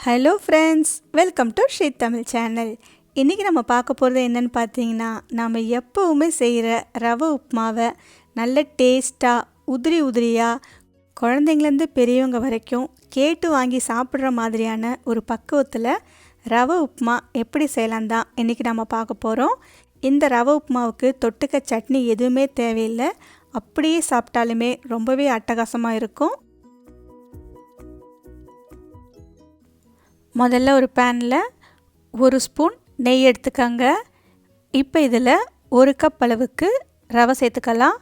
Hello friends welcome to Shri Tamil channel இன்றைக்கி நம்ம பார்க்க போகிறது என்னென்னு பார்த்தீங்கன்னா நாம் எப்போவுமே செய்கிற ரவை உப்புமாவை நல்ல டேஸ்ட்டாக உதிரி உதிரியாக குழந்தைங்கலேருந்து பெரியவங்க வரைக்கும் கேட்டு வாங்கி சாப்பிட்ற மாதிரியான ஒரு பக்குவத்தில் ரவை உப்புமா எப்படி செய்யலாம் தான் இன்றைக்கி நம்ம பார்க்க போகிறோம் இந்த ரவை உப்புமாவுக்கு தொட்டுக்க சட்னி எதுவுமே தேவையில்லை. அப்படியே சாப்பிட்டாலுமே ரொம்பவே அட்டகாசமாக இருக்கும். முதல்ல ஒரு பேனில் ஒரு ஸ்பூன் நெய் எடுத்துக்கங்க. இப்போ இதில் ஒரு கப் அளவுக்கு ரவை சேர்த்துக்கலாம்.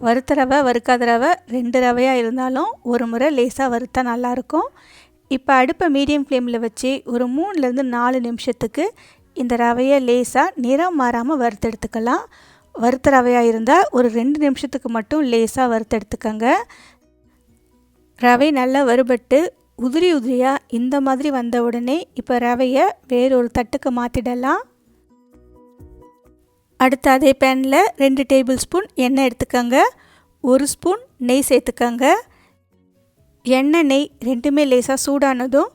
வறுத்த ரவை வறுக்காத ரவை ரெண்டு ரவையாக இருந்தாலும் ஒரு முறை லேசாக வறுத்தா நல்லாயிருக்கும். இப்போ அடுப்பை மீடியம் ஃப்ளேமில் வச்சு ஒரு மூணுலேருந்து நாலு நிமிஷத்துக்கு இந்த ரவையை லேசாக நிறம் மாறாமல் வறுத்தெடுத்துக்கலாம் வறுத்த ரவையாக இருந்தால் ஒரு ரெண்டு நிமிஷத்துக்கு மட்டும் லேசாக வறுத்தெடுத்துக்கங்க ரவை நல்லா வறுபட்டு உதிரி உதிரியாக இந்த மாதிரி வந்த உடனே இப்போ ரவையை வேறொரு தட்டுக்கு மாற்றிடலாம் அடுத்து அதே பேனில் ரெண்டு டேபிள் ஸ்பூன் எண்ணெய் எடுத்துக்கோங்க. ஒரு ஸ்பூன் நெய் சேர்த்துக்கோங்க. எண்ணெய் நெய் ரெண்டுமே லேசாக சூடானதும்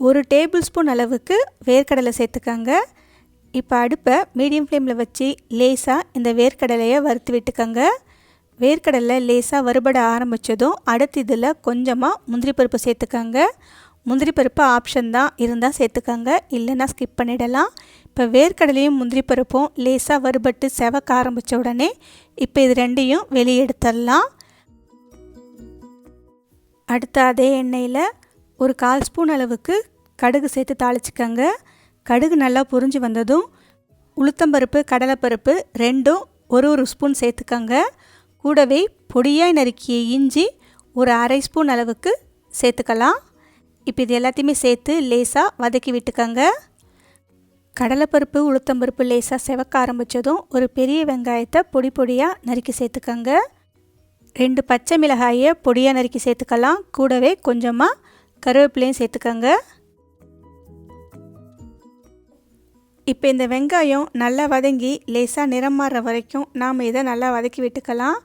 ஒரு டேபிள் ஸ்பூன் அளவுக்கு வேர்க்கடலை சேர்த்துக்கோங்க. இப்போ அடுப்பை மீடியம் ஃப்ளேமில் வச்சு லேசாக இந்த வேர்க்கடலையை வறுத்து விட்டுக்கோங்க. வேர்க்கடலை லேசாக வறுபட ஆரம்பித்ததும் அடுத்து இதில் கொஞ்சமாக முந்திரி பருப்பு சேர்த்துக்கோங்க. முந்திரி பருப்பு ஆப்ஷன் தான். இருந்தால் சேர்த்துக்கோங்க. இல்லைன்னா ஸ்கிப் பண்ணிடலாம். இப்போ வேர்க்கடலையும் முந்திரி பருப்பும் லேசாக வறுபட்டு செவக்க ஆரம்பித்த உடனே இப்போ இது ரெண்டையும் வெளியே எடுத்துடலாம். அடுத்த அதே எண்ணெயில் ஒரு கால் ஸ்பூன் அளவுக்கு கடுகு சேர்த்து தாளிச்சிக்கோங்க. கடுகு நல்லா புரிஞ்சு வந்ததும் உளுத்தம்பருப்பு கடலைப்பருப்பு ரெண்டும் ஒரு ஒரு ஸ்பூன் சேர்த்துக்கோங்க. கூடவே பொடியாக நறுக்கிய இஞ்சி ஒரு அரை ஸ்பூன் அளவுக்கு சேர்த்துக்கலாம். இப்போ இது எல்லாத்தையுமே சேர்த்து லேசாக வதக்கி விட்டுக்கோங்க. கடலைப்பருப்பு உளுத்தம்பருப்பு லேசாக செவக்க ஆரம்பித்ததும் ஒரு பெரிய வெங்காயத்தை பொடி பொடியாக நறுக்கி சேர்த்துக்கோங்க. ரெண்டு பச்சை மிளகாயை பொடியாக நறுக்கி சேர்த்துக்கலாம். கூடவே கொஞ்சமாக கருவேப்பிலையும் சேர்த்துக்கோங்க. இப்போ இந்த வெங்காயம் நல்லா வதங்கி லேசாக நிறம் மாறுற வரைக்கும் நாம் இதை நல்லா வதக்கி விட்டுக்கலாம்.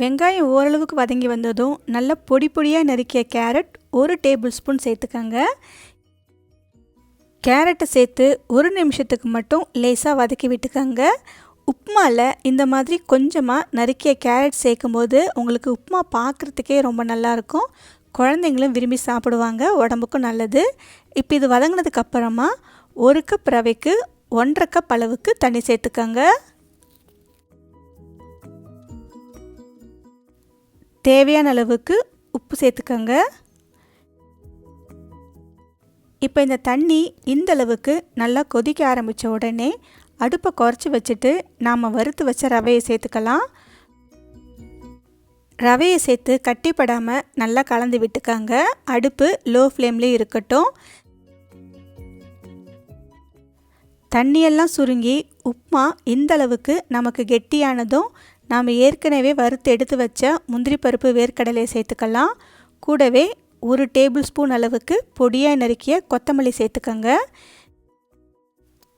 வெங்காயம் ஓரளவுக்கு வதங்கி வந்ததும் நல்லா பொடி பொடியாக நறுக்கிய கேரட் ஒரு டேபிள் ஸ்பூன் சேர்த்துக்கோங்க. கேரட்டை சேர்த்து ஒரு நிமிஷத்துக்கு மட்டும் லேசாக வதக்கி விட்டுக்கோங்க. உப்புமாவில் இந்த மாதிரி கொஞ்சமாக நறுக்கிய கேரட் சேர்க்கும்போது உங்களுக்கு உப்புமா பார்க்குறதுக்கே ரொம்ப நல்லாயிருக்கும் குழந்தைங்களும் விரும்பி சாப்பிடுவாங்க உடம்புக்கும் நல்லது. இப்போ இது வதங்கினதுக்கப்புறமா ஒரு கப் ரவைக்கு ஒன்றரை கப் அளவுக்கு தண்ணி சேர்த்துக்கோங்க. தேவையான அளவுக்கு உப்பு சேர்த்துக்கோங்க. இப்போ இந்த தண்ணி இந்த அளவுக்கு நல்லா கொதிக்க ஆரம்பித்த உடனே அடுப்பை குறைச்சி வச்சுட்டு நாம் வறுத்து வச்ச ரவையை சேர்த்துக்கலாம். ரவையை சேர்த்து கட்டிப்படாமல் நல்லா கலந்து விட்டுக்காங்க. அடுப்பு லோ ஃப்ளேம்லேயே இருக்கட்டும். தண்ணியெல்லாம் சுருங்கி உப்புமா இந்த அளவுக்கு நமக்கு கெட்டியானதும் நாம் ஏற்கனவே வறுத்து எடுத்து வச்ச முந்திரி பருப்பு வேர்க்கடலையை சேர்த்துக்கலாம். கூடவே ஒரு டேபிள் ஸ்பூன் அளவுக்கு பொடியாக நறுக்கிய கொத்தமல்லி சேர்த்துக்கோங்க.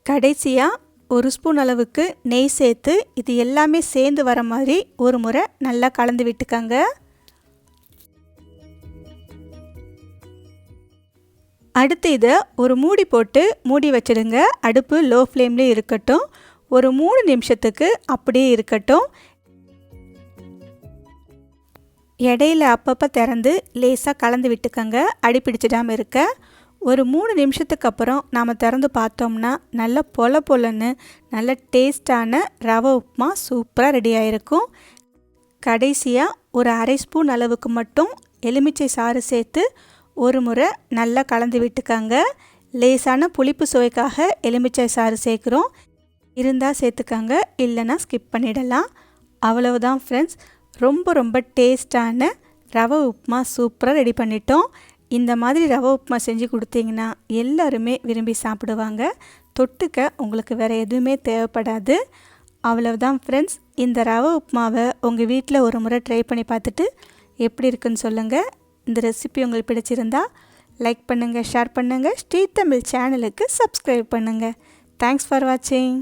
கடைசியாக ஒரு ஸ்பூன் அளவுக்கு நெய் சேர்த்து இது எல்லாமே சேர்ந்து வர மாதிரி ஒரு முறை நல்லா கலந்து விட்டுக்கோங்க. அடுத்து இதை ஒரு மூடி போட்டு மூடி வச்சிடுங்க. அடுப்பு லோ ஃப்ளேம்லேயே இருக்கட்டும். ஒரு மூணு நிமிஷத்துக்கு அப்படியே இருக்கட்டும். இடையில அப்பப்போ திறந்து லேசாக கலந்து விட்டுக்கோங்க. அடி பிடிச்சிடாமல் இருக்க. ஒரு மூணு நிமிஷத்துக்கு அப்புறம் நாம் திறந்து பார்த்தோம்னா நல்ல பொல பொலன்னு நல்ல டேஸ்டான ரவை உப்புமா சூப்பராக ரெடி ஆகிருக்கும் கடைசியாக ஒரு அரை ஸ்பூன் அளவுக்கு மட்டும் எலுமிச்சை சாறு சேர்த்து ஒரு முறை நல்லா கலந்து விட்டுக்கோங்க. லேசான புளிப்பு சுவைக்காக எலுமிச்சை சாறு சேர்க்குறோம். இருந்தால் சேர்த்துக்கோங்க. இல்லைன்னா ஸ்கிப் பண்ணிடலாம். அவ்வளவுதான் ஃப்ரெண்ட்ஸ் ரொம்ப ரொம்ப டேஸ்டான ரவை உப்புமா சூப்பராக ரெடி பண்ணிட்டோம். இந்த மாதிரி ரவை உப்புமா செஞ்சு கொடுத்தீங்கன்னா எல்லாருமே விரும்பி சாப்பிடுவாங்க. தொட்டுக்க உங்களுக்கு வேறு எதுவுமே தேவைப்படாது. அவ்வளவுதான் ஃப்ரெண்ட்ஸ் இந்த ரவை உப்புமாவை உங்கள் வீட்டில் ஒரு முறை ட்ரை பண்ணி பார்த்துட்டு எப்படி இருக்குன்னு சொல்லுங்கள் இந்த ரெசிபி உங்களுக்கு பிடிச்சிருந்தா லைக் பண்ணுங்கள் ஷேர் பண்ணுங்கள் ஸ்ரீ தமிழ் சேனலுக்கு சப்ஸ்கிரைப் பண்ணுங்கள் தேங்க்ஸ் ஃபார் வாட்சிங்